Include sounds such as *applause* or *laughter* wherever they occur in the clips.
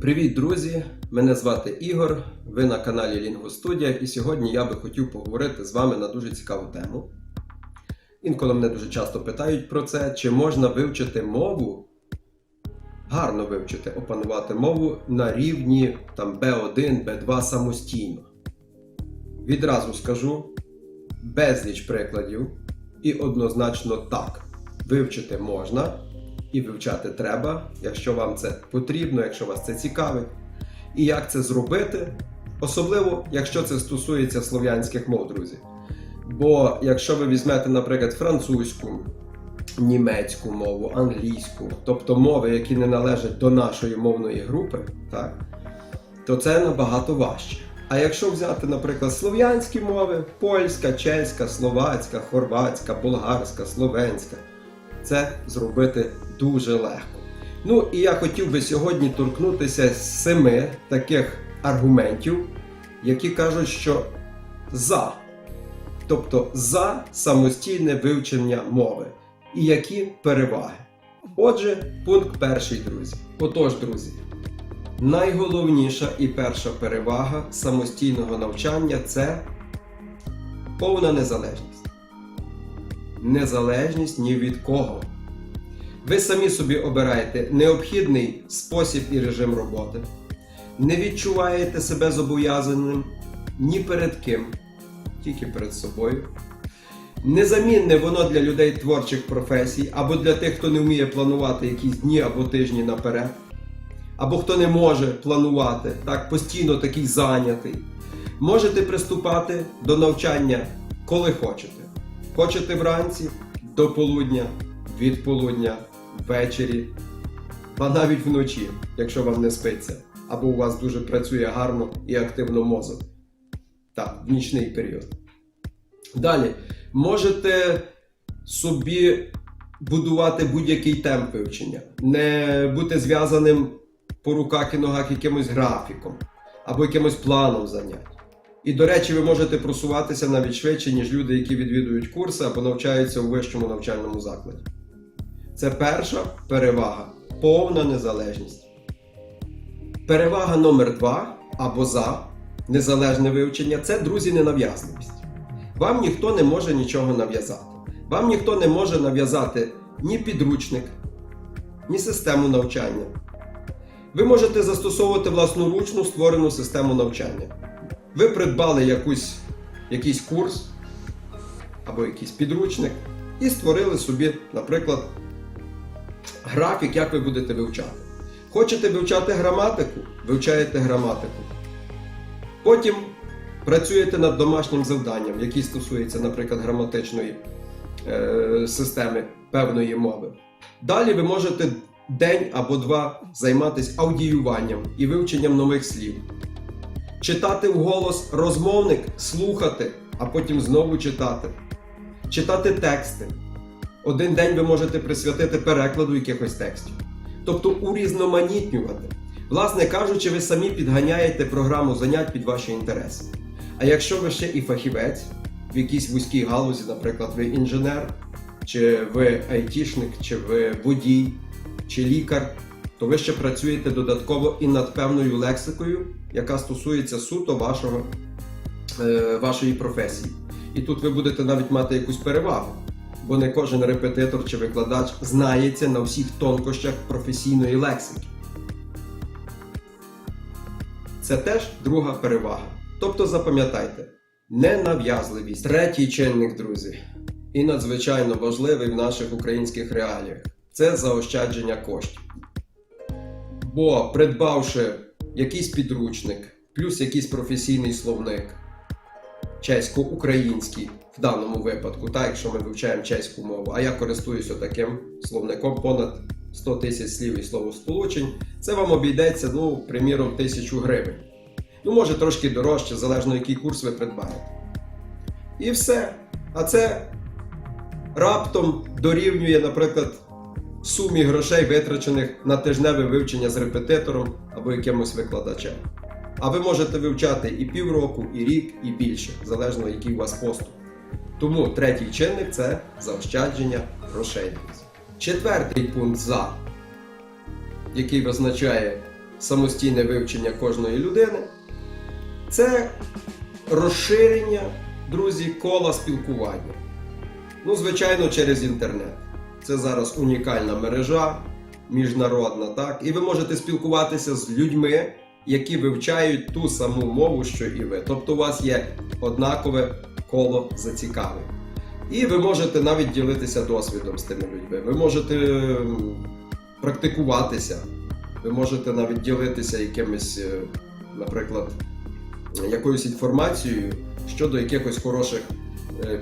Привіт, друзі! Мене звати Ігор. Ви на каналі Лінгвостудія, і сьогодні я би хотів поговорити з вами на дуже цікаву тему. Інколи мене дуже часто питають про це, чи можна вивчити мову, гарно вивчити, опанувати мову на рівні там, B1, B2 самостійно. Відразу скажу безліч прикладів, і однозначно так. Вивчити можна і вивчати треба, якщо вам це потрібно, якщо вас це цікавить. І як це зробити, особливо, якщо це стосується слов'янських мов, друзі. Бо якщо ви візьмете, наприклад, французьку, німецьку мову, англійську, тобто мови, які не належать до нашої мовної групи, так, то це набагато важче. А якщо взяти, наприклад, слов'янські мови, польська, чеська, словацька, хорватська, болгарська, словенська, це зробити дуже легко. Ну і я хотів би сьогодні торкнутися семи таких аргументів, які кажуть, що за, тобто за самостійне вивчення мови. І які переваги. Отже, пункт перший, друзі. Отож, друзі, найголовніша і перша перевага самостійного навчання це повна незалежність. Незалежність ні від кого. Ви самі собі обираєте необхідний спосіб і режим роботи, не відчуваєте себе зобов'язаним ні перед ким, тільки перед собою. Незамінне воно для людей творчих професій, або для тих, хто не вміє планувати якісь дні або тижні наперед, або хто не може планувати, так постійно такий зайнятий. Можете приступати до навчання, коли хочете. Хочете вранці, до полудня, від полудня, ввечері, а навіть вночі, якщо вам не спиться, або у вас дуже працює гарно і активно мозок. Так, в нічний період. Далі, можете собі будувати будь-який темп вивчення, не бути зв'язаним по руках і ногах якимось графіком або якимось планом занять. І, до речі, ви можете просуватися навіть швидше, ніж люди, які відвідують курси або навчаються у вищому навчальному закладі. Це перша перевага повна незалежність. Перевага номер два або за незалежне вивчення це, друзі, ненав'язливість. Вам ніхто не може нічого нав'язати. Вам ніхто не може нав'язати ні підручник, ні систему навчання. Ви можете застосовувати власноручну створену систему навчання. Ви придбали якусь, якийсь курс або якийсь підручник і створили собі, наприклад, графік, як ви будете вивчати. Хочете вивчати граматику? Вивчаєте граматику. Потім працюєте над домашнім завданням, який стосується, наприклад, граматичної е, системи певної мови. Далі ви можете день або два займатися аудіюванням і вивченням нових слів. Читати вголос розмовник, слухати, а потім знову читати. Читати тексти. Один день ви можете присвятити перекладу якихось текстів. Тобто урізноманітнювати. Власне кажучи, ви самі підганяєте програму занять під ваші інтереси. А якщо ви ще і фахівець в якійсь вузькій галузі, наприклад, ви інженер, чи ви айтішник, чи ви водій, чи лікар, то ви ще працюєте додатково і над певною лексикою, яка стосується суто вашого, е, вашої професії. І тут ви будете навіть мати якусь перевагу, бо не кожен репетитор чи викладач знається на всіх тонкощах професійної лексики. Це теж друга перевага. Тобто запам'ятайте, ненав'язливість. Третій чинник, друзі, і надзвичайно важливий в наших українських реаліях це заощадження коштів. Бо придбавши якийсь підручник, плюс якийсь професійний словник, чесько-український в даному випадку, так, якщо ми вивчаємо чеську мову, а я користуюся таким словником понад 100 тисяч слів і словосполучень, це вам обійдеться, ну, приміром, тисячу гривень. Ну, може трошки дорожче, залежно який курс ви придбаєте. І все. А це раптом дорівнює, наприклад, сумі грошей, витрачених на тижневе вивчення з репетитором або якимось викладачем. А ви можете вивчати і півроку, і рік, і більше, залежно який у вас поступ. Тому третій чинник це заощадження грошей. Четвертий пункт за, який визначає самостійне вивчення кожної людини, це розширення, друзі, кола спілкування. Ну, звичайно, через інтернет. Це зараз унікальна мережа, міжнародна, так? І ви можете спілкуватися з людьми, які вивчають ту саму мову, що і ви. Тобто у вас є однакове коло зацікавлень. І ви можете навіть ділитися досвідом з тими людьми. Ви можете практикуватися, ви можете навіть ділитися якимись, е, наприклад, якоюсь інформацією щодо якихось хороших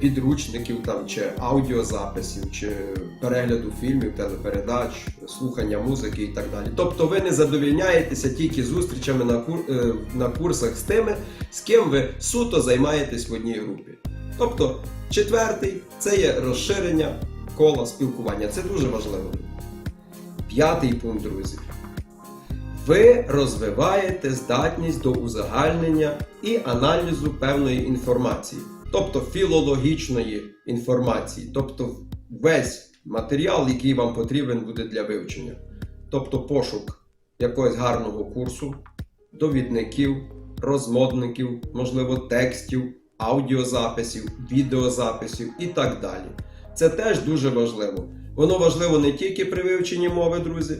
підручників там, чи аудіозаписів, чи перегляду фільмів, телепередач, слухання музики і так далі. Тобто ви не задовільняєтеся тільки зустрічами на, кур... е, на курсах з тими, з ким ви суто займаєтесь в одній групі. Тобто, четвертий це є розширення кола спілкування. Це дуже важливо. П'ятий пункт, друзі. Ви розвиваєте здатність до узагальнення і аналізу певної інформації, тобто філологічної інформації, тобто весь матеріал, який вам потрібен буде для вивчення. Тобто пошук якогось гарного курсу, довідників, розмовників, можливо, текстів, аудіозаписів, відеозаписів і так далі. Це теж дуже важливо. Воно важливо не тільки при вивченні мови, друзі,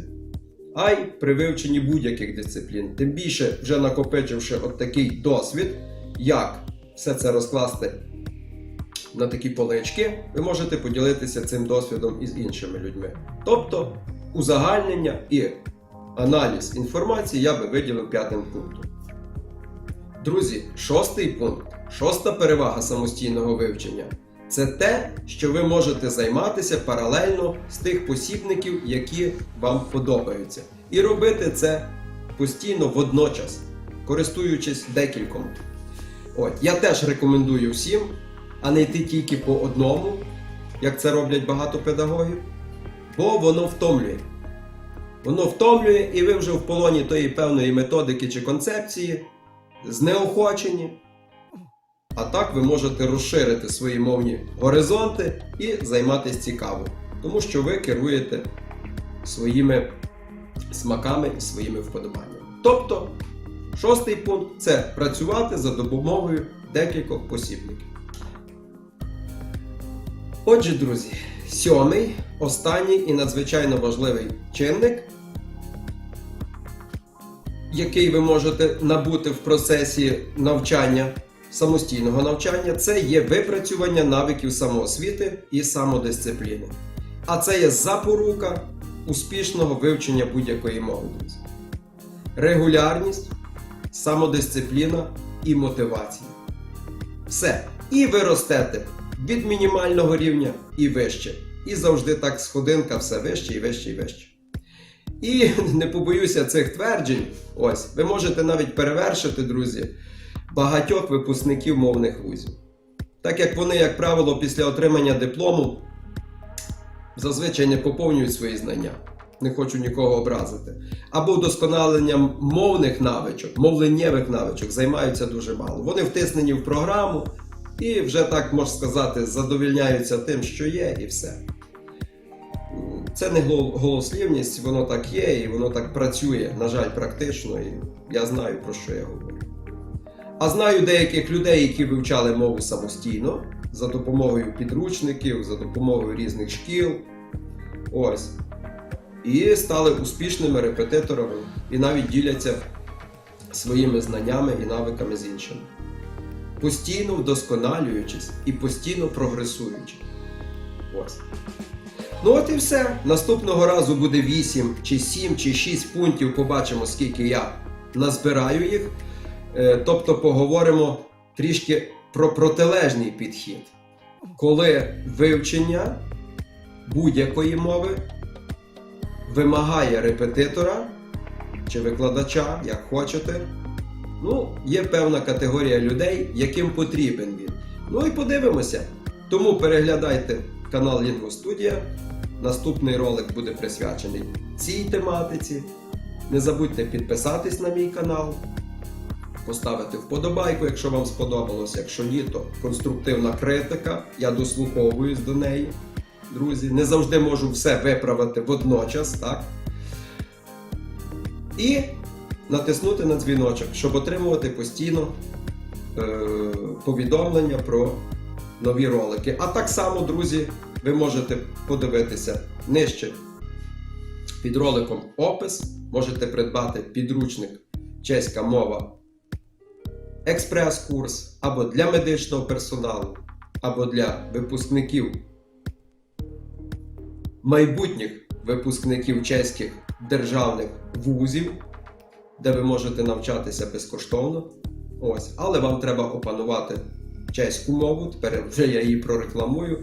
а й при вивченні будь-яких дисциплін. Тим більше, вже накопичивши от такий досвід, як все це розкласти на такі полички, ви можете поділитися цим досвідом із іншими людьми. Тобто, узагальнення і аналіз інформації я би виділив п'ятим пунктом. Друзі, шостий пункт, шоста перевага самостійного вивчення це те, що ви можете займатися паралельно з тих посібників, які вам подобаються. І робити це постійно водночас, користуючись декільком. От, я теж рекомендую всім, а не йти тільки по одному, як це роблять багато педагогів, бо воно втомлює. Воно втомлює, і ви вже в полоні тої певної методики чи концепції, знеохочені. А так ви можете розширити свої мовні горизонти і займатися цікаво, тому що ви керуєте своїми смаками і своїми вподобаннями. Тобто, шостий пункт це працювати за допомогою декількох посібників. Отже, друзі, сьомий, останній і надзвичайно важливий чинник, який ви можете набути в процесі навчання самостійного навчання це є випрацювання навиків самоосвіти і самодисципліни. А це є запорука успішного вивчення будь-якої мови. Регулярність, самодисципліна і мотивація. Все. І ви ростете від мінімального рівня і вище. І завжди так сходинка все вище і вище і вище. І *laughs* не побоюся цих тверджень. Ось, ви можете навіть перевершити, друзі багатьох випускників мовних вузів. Так як вони, як правило, після отримання диплому зазвичай не поповнюють свої знання. Не хочу нікого образити. Або вдосконаленням мовних навичок, мовленнєвих навичок займаються дуже мало. Вони втиснені в програму і вже так можна сказати, задовільняються тим, що є, і все. Це не голослівність, воно так є, і воно так працює, на жаль, практично, і я знаю, про що я говорю. А знаю деяких людей, які вивчали мову самостійно за допомогою підручників, за допомогою різних шкіл. Ось. І стали успішними репетиторами і навіть діляться своїми знаннями і навиками з іншими. Постійно вдосконалюючись і постійно прогресуючи. Ось. Ну от і все. Наступного разу буде 8 чи 7 чи 6 пунктів. Побачимо, скільки я назбираю їх. Е, Тобто поговоримо трішки про протилежний підхід, коли вивчення будь-якої мови вимагає репетитора чи викладача, як хочете. Ну, є певна категорія людей, яким потрібен він. Ну і подивимося. Тому переглядайте канал Лінгостудія. Наступний ролик буде присвячений цій тематиці. Не забудьте підписатись на мій канал поставити вподобайку, якщо вам сподобалось. Якщо ні, то конструктивна критика. Я дослуховуюсь до неї. Друзі, не завжди можу все виправити водночас, так? І натиснути на дзвіночок, щоб отримувати постійно е, повідомлення про нові ролики. А так само, друзі, ви можете подивитися нижче під роликом опис, можете придбати підручник чеська мова експрес-курс або для медичного персоналу, або для випускників майбутніх випускників чеських державних вузів, де ви можете навчатися безкоштовно. Ось, але вам треба опанувати чеську мову, тепер вже я її прорекламую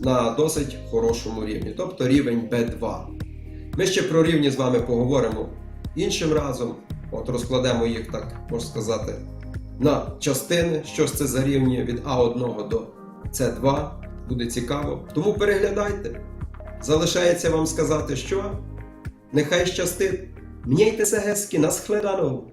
на досить хорошому рівні, тобто рівень B2. Ми ще про рівні з вами поговоримо іншим разом. От розкладемо їх, так можна сказати, на частини, що ж це за рівні від А1 до С2. Буде цікаво. Тому переглядайте. Залишається вам сказати, що нехай щастить. Мнійтеся se hezky, nashledanou.